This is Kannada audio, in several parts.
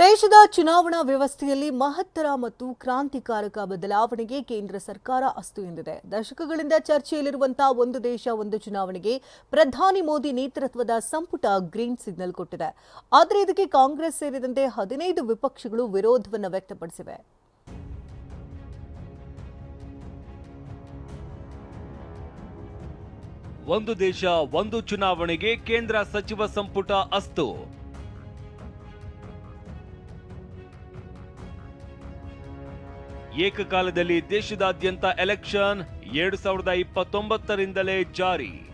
ದೇಶದ ಚುನಾವಣಾ ವ್ಯವಸ್ಥೆಯಲ್ಲಿ ಮಹತ್ತರ ಮತ್ತು ಕ್ರಾಂತಿಕಾರಕ ಬದಲಾವಣೆಗೆ ಕೇಂದ್ರ ಸರ್ಕಾರ ಅಸ್ತು ಎಂದಿದೆ. ದಶಕಗಳಿಂದ ಚರ್ಚೆಯಲ್ಲಿರುವಂತಹ ಒಂದು ದೇಶ, ಒಂದು ಚುನಾವಣೆಗೆ ಪ್ರಧಾನಿ ಮೋದಿ ನೇತೃತ್ವದ ಸಂಪುಟ ಗ್ರೀನ್ ಸಿಗ್ನಲ್ ಕೊಟ್ಟಿದೆ. ಆದರೆ ಇದಕ್ಕೆ ಕಾಂಗ್ರೆಸ್ ಸೇರಿದಂತೆ ಹದಿನೈದು ವಿಪಕ್ಷಗಳು ವಿರೋಧವನ್ನು ವ್ಯಕ್ತಪಡಿಸಿವೆ. ಒಂದು ದೇಶ, ಒಂದು ಚುನಾವಣೆಗೆ ಕೇಂದ್ರ ಸಚಿವ ಸಂಪುಟ ಅಸ್ತು. ಏಕಕಾಲದಲ್ಲಿ ದೇಶದಾದ್ಯಂತ ಎಲೆಕ್ಷನ್ ಎರಡು ಸಾವಿರದ ಇಪ್ಪತ್ತೊಂಬತ್ತರಿಂದಲೇ ಜಾರಿ.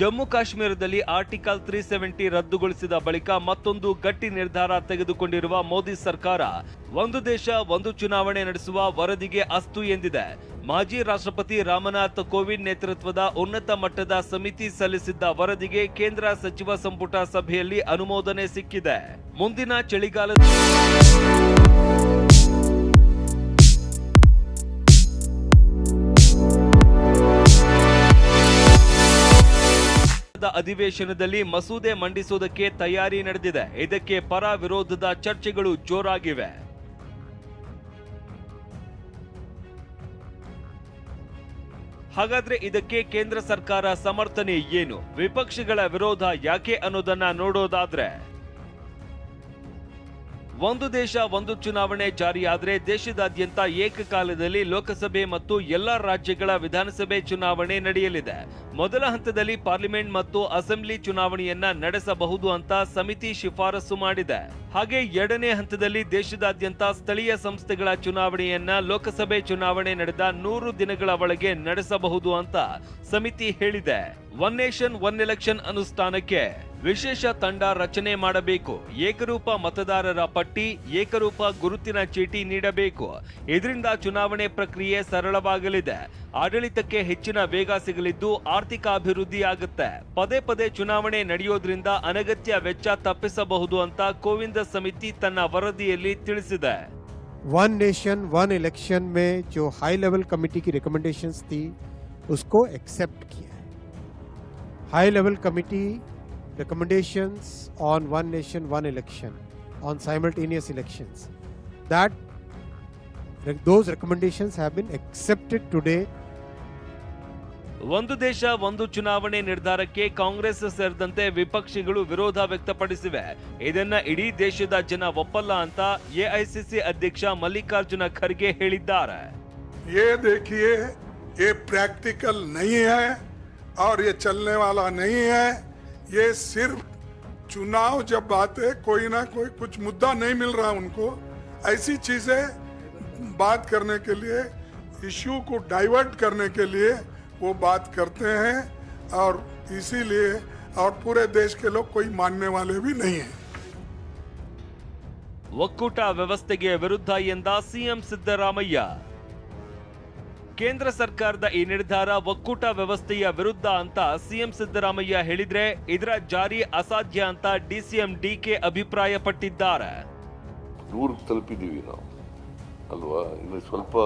ಜಮ್ಮು ಕಾಶ್ಮೀರದಲ್ಲಿ ಆರ್ಟಿಕಲ್ ತ್ರೀ ಸೆವೆಂಟಿ ರದ್ದುಗೊಳಿಸಿದ ಬಳಿಕ ಮತ್ತೊಂದು ಗಟ್ಟಿ ನಿರ್ಧಾರ ತೆಗೆದುಕೊಂಡಿರುವ ಮೋದಿ ಸರ್ಕಾರ, ಒಂದು ದೇಶ, ಒಂದು ಚುನಾವಣೆ ನಡೆಸುವ ವರದಿಗೆ ಅಸ್ತು ಎಂದಿದೆ. ಮಾಜಿ ರಾಷ್ಟ್ರಪತಿ ರಾಮನಾಥ್ ಕೋವಿಂದ್ ನೇತೃತ್ವದ ಉನ್ನತ ಮಟ್ಟದ ಸಮಿತಿ ಸಲ್ಲಿಸಿದ್ದ ವರದಿಗೆ ಕೇಂದ್ರ ಸಚಿವ ಸಂಪುಟ ಸಭೆಯಲ್ಲಿ ಅನುಮೋದನೆ ಸಿಕ್ಕಿದೆ. ಮುಂದಿನ ಚಳಿಗಾಲದ ಅಧಿವೇಶನದಲ್ಲಿ ಮಸೂದೆ ಮಂಡಿಸುವುದಕ್ಕೆ ತಯಾರಿ ನಡೆದಿದೆ. ಇದಕ್ಕೆ ಪರ ವಿರೋಧದ ಚರ್ಚೆಗಳು ಜೋರಾಗಿವೆ. ಹಾಗಾದ್ರೆ ಇದಕ್ಕೆ ಕೇಂದ್ರ ಸರ್ಕಾರ ಸಮರ್ಥನೆ ಏನು? ವಿಪಕ್ಷಗಳ ವಿರೋಧ ಯಾಕೆ ಅನ್ನೋದನ್ನ ನೋಡೋದಾದ್ರೆ ಒಂದು ದೇಶ, ಒಂದು ಚುನಾವಣೆ ಜಾರಿಯಾದರೆ ದೇಶದಾದ್ಯಂತ ಏಕಕಾಲದಲ್ಲಿ ಲೋಕಸಭೆ ಮತ್ತು ಎಲ್ಲಾ ರಾಜ್ಯಗಳ ವಿಧಾನಸಭೆ ಚುನಾವಣೆ ನಡೆಯಲಿದೆ. ಮೊದಲ ಹಂತದಲ್ಲಿ ಪಾರ್ಲಿಮೆಂಟ್ ಮತ್ತು ಅಸೆಂಬ್ಲಿ ಚುನಾವಣೆಯನ್ನ ನಡೆಸಬಹುದು ಅಂತ ಸಮಿತಿ ಶಿಫಾರಸು ಮಾಡಿದೆ. ಹಾಗೆ ಎರಡನೇ ಹಂತದಲ್ಲಿ ದೇಶದಾದ್ಯಂತ ಸ್ಥಳೀಯ ಸಂಸ್ಥೆಗಳ ಚುನಾವಣೆಯನ್ನ ಲೋಕಸಭೆ ಚುನಾವಣೆ ನಡೆದ ನೂರು ದಿನಗಳ ಒಳಗೆ ನಡೆಸಬಹುದು ಅಂತ ಸಮಿತಿ ಹೇಳಿದೆ. ಒನ್ ನೇಷನ್, ಒನ್ ಎಲೆಕ್ಷನ್ ಅನುಷ್ಠಾನಕ್ಕೆ ವಿಶೇಷ ತಂಡ ರಚನೆ ಮಾಡಬೇಕು ಏಕರೂಪ ಮತದಾರರ ಪಟ್ಟಿ ಏಕರೂಪ ಗುರುತಿನ ಚೀಟಿ ನೀಡಬೇಕು ಇದರಿಂದ ಚುನಾವಣೆ ಪ್ರಕ್ರಿಯೆ ಸರಳವಾಗಲಿದೆ ಆಡಳಿತಕ್ಕೆ ಹೆಚ್ಚಿನ ವೇಗ ಸಿಗಲಿದ್ದು ಆರ್ಥಿಕ ಅಭಿವೃದ್ಧಿ ಆಗುತ್ತೆ ಪದೇ ಪದೇ ಚುನಾವಣೆ ನಡೆಯೋದ್ರಿಂದ ಅನಗತ್ಯ ವೆಚ್ಚ ತಪ್ಪಿಸಬಹುದು ಅಂತ ಕೋವಿಂದ ಸಮಿತಿ ತನ್ನ ವರದಿಯಲ್ಲಿ ತಿಳಿಸಿದೆ वन नेशन वन इलेक्शन में जो हाई लेवल कमेटी की रिकमेंडेशंस थी उसको एक्सेप्ट किया है high level committee recommendations on one nation one election on simultaneous elections that those recommendations have been accepted today ಒಂದು ದೇಶ ಒಂದು ಚುನಾವಣೆ ನಿರ್ಧಾರಕ್ಕೆ ಕಾಂಗ್ರೆಸ್ ಸೇರಿದಂತೆ ವಿಪಕ್ಷಗಳು ವಿರೋಧ ವ್ಯಕ್ತಪಡಿಸಿವೆ ಇದನ್ನ ಇಡೀ ದೇಶದ ಜನ ಒಪ್ಪಲ್ಲ ಅಂತ ಎಐಸಿಸಿ ಅಧ್ಯಕ್ಷ ಮಲ್ಲಿಕಾರ್ಜುನ ಖರ್ಗೆ ಹೇಳಿದ್ದಾರೆ ये देखिए ये प्रैक्टिकल नहीं है और ये चलने वाला नहीं है ये सिर्फ चुनाव जब आते कोई ना कोई कुछ मुद्दा नहीं मिल रहा उनको ऐसी चीजें बात करने के लिए इश्यू को डाइवर्ट करने के लिए वो बात करते हैं और इसीलिए और पूरे देश के लोग कोई मानने वाले भी नहीं हैं ಒಕ್ಕೂಟ ವ್ಯವಸ್ಥೆಗೆ ವಿರುದ್ಧ ಎಂದ ಸಿಎಂ ಸಿದ್ದರಾಮಯ್ಯ ಕೇಂದ್ರ ಸರ್ಕಾರದ ಈ ನಿರ್ಧಾರ ಒಕ್ಕೂಟ ವ್ಯವಸ್ಥೆಯ ವಿರುದ್ಧ ಅಂತ ಸಿಎಂ ಸಿದ್ದರಾಮಯ್ಯ ಹೇಳಿದ್ರೆ ಇದರ ಜಾರಿ ಅಸಾಧ್ಯ ಅಂತ ಡಿಸಿಎಂ ಡಿಕೆ ಅಭಿಪ್ರಾಯಪಟ್ಟಿದ್ದಾರೆ. ದೂರ ತಲುಪಿದ್ದೀವಿ ನಾವು. ಅಲ್ವಾ? ಇನ್ನು ಸ್ವಲ್ಪ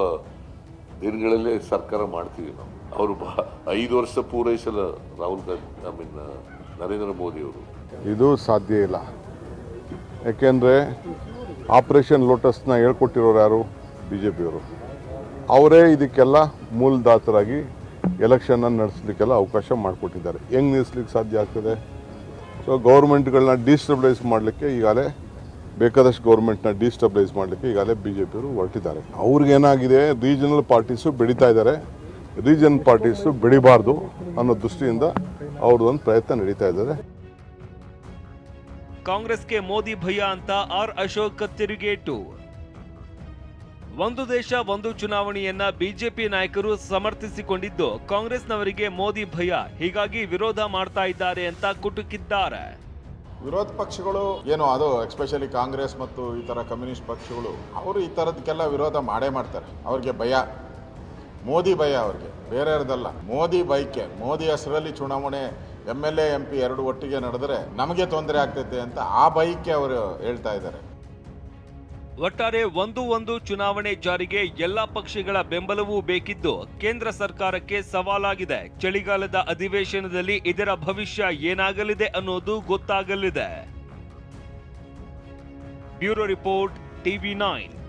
ದಿನಗಳಲ್ಲೇ ಸರ್ಕಾರ ಮಾಡ್ತೀವಿ ನಾವು. ಅವರು ಬಾ ಐದು ವರ್ಷ ಪೂರೈಸಲ್ಲ ರಾಹುಲ್ ಗಾಂಧಿ ಐ ಮೀನ್ ನರೇಂದ್ರ ಮೋದಿ ಅವರು. ಇದು ಸಾಧ್ಯ ಇಲ್ಲ. ಯಾಕೆಂದರೆ ಆಪರೇಷನ್ ಲೋಟಸ್ನ ಹೇಳ್ಕೊಟ್ಟಿರೋರು ಯಾರು? ಬಿ ಜೆ ಪಿಯವರು ಅವರೇ ಇದಕ್ಕೆಲ್ಲ ಮೂಲದಾತರಾಗಿ ಎಲೆಕ್ಷನ್ನ ನಡೆಸಲಿಕ್ಕೆಲ್ಲ ಅವಕಾಶ ಮಾಡಿಕೊಟ್ಟಿದ್ದಾರೆ. ಹೆಂಗೆ ನಿಲ್ಲಿಸ್ಲಿಕ್ಕೆ ಸಾಧ್ಯ ಆಗ್ತದೆ? ಸೊ ಗೌರ್ಮೆಂಟ್ಗಳನ್ನ ಡಿಸ್ಟಬ್ಲೈಸ್ ಮಾಡಲಿಕ್ಕೆ ಈಗಾಗಲೇ ಬೇಕಾದಷ್ಟು ಗೌರ್ಮೆಂಟ್ನ ಡಿಸ್ಟಬ್ಲೈಸ್ ಮಾಡಲಿಕ್ಕೆ ಈಗಾಗಲೇ ಬಿ ಜೆ ಪಿಯವರು ಹೊರಟಿದ್ದಾರೆ. ಅವ್ರಿಗೇನಾಗಿದೆ? ರೀಜನಲ್ ಪಾರ್ಟೀಸು ಬೆಳೀತಾ ಇದ್ದಾರೆ. ರೀಜನ್ ಪಾರ್ಟೀಸು ಬೆಳಿಬಾರ್ದು ಅನ್ನೋ ದೃಷ್ಟಿಯಿಂದ ಅವ್ರದ್ದೊಂದು ಪ್ರಯತ್ನ ನಡೀತಾ ಇದ್ದಾರೆ. ಕಾಂಗ್ರೆಸ್ಗೆ ಮೋದಿ ಭಯ ಅಂತ ಆರ್ ಅಶೋಕ್ ತಿರುಗೇಟು. ಒಂದು ದೇಶ, ಒಂದು ಚುನಾವಣೆಯನ್ನ ಬಿಜೆಪಿ ನಾಯಕರು ಸಮರ್ಥಿಸಿಕೊಂಡಿದ್ದು ಕಾಂಗ್ರೆಸ್ನವರಿಗೆ ಮೋದಿ ಭಯ. ಹೀಗಾಗಿ ವಿರೋಧ ಮಾಡ್ತಾ ಇದ್ದಾರೆ ಅಂತ ಕುಟುಕಿದ್ದಾರೆ. ವಿರೋಧ ಪಕ್ಷಗಳು ಏನು ಅದು ಎಸ್ಪೆಷಲಿ ಕಾಂಗ್ರೆಸ್ ಮತ್ತು ಈ ಥರ ಕಮ್ಯುನಿಸ್ಟ್ ಪಕ್ಷಗಳು, ಅವರು ಈ ಥರದಕ್ಕೆಲ್ಲ ವಿರೋಧ ಮಾಡೇ ಮಾಡ್ತಾರೆ. ಅವ್ರಿಗೆ ಭಯ. ಮೋದಿ ಭಯ ಅವ್ರಿಗೆ. ಬೇರೆಯವ್ರದ್ದಲ್ಲ ಮೋದಿ ಬೈಕೆ. ಮೋದಿ ಹೆಸರಲ್ಲಿ ಚುನಾವಣೆ ಎಂ ಎಲ್ ಎ, ಎಂ ಎರಡು ಒಟ್ಟಿಗೆ ನಡೆದರೆ ನಮಗೆ ತೊಂದರೆ ಆಗ್ತೈತೆ ಅಂತ ಆ ಬೈಕೆ ಅವರು ಹೇಳ್ತಾ ಇದ್ದಾರೆ. ಒಟ್ಟಾರೆ ಒಂದು ಒಂದು ಚುನಾವಣೆ ಜಾರಿಗೆ ಎಲ್ಲ ಪಕ್ಷಗಳ ಬೆಂಬಲವೂ ಬೇಕಿದ್ದು ಕೇಂದ್ರ ಸರ್ಕಾರಕ್ಕೆ ಸವಾಲಾಗಿದೆ. ಚಳಿಗಾಲದ ಅಧಿವೇಶನದಲ್ಲಿ ಇದರ ಭವಿಷ್ಯ ಏನಾಗಲಿದೆ ಅನ್ನೋದು ಗೊತ್ತಾಗಲಿದೆ. Bureau report, TV nine.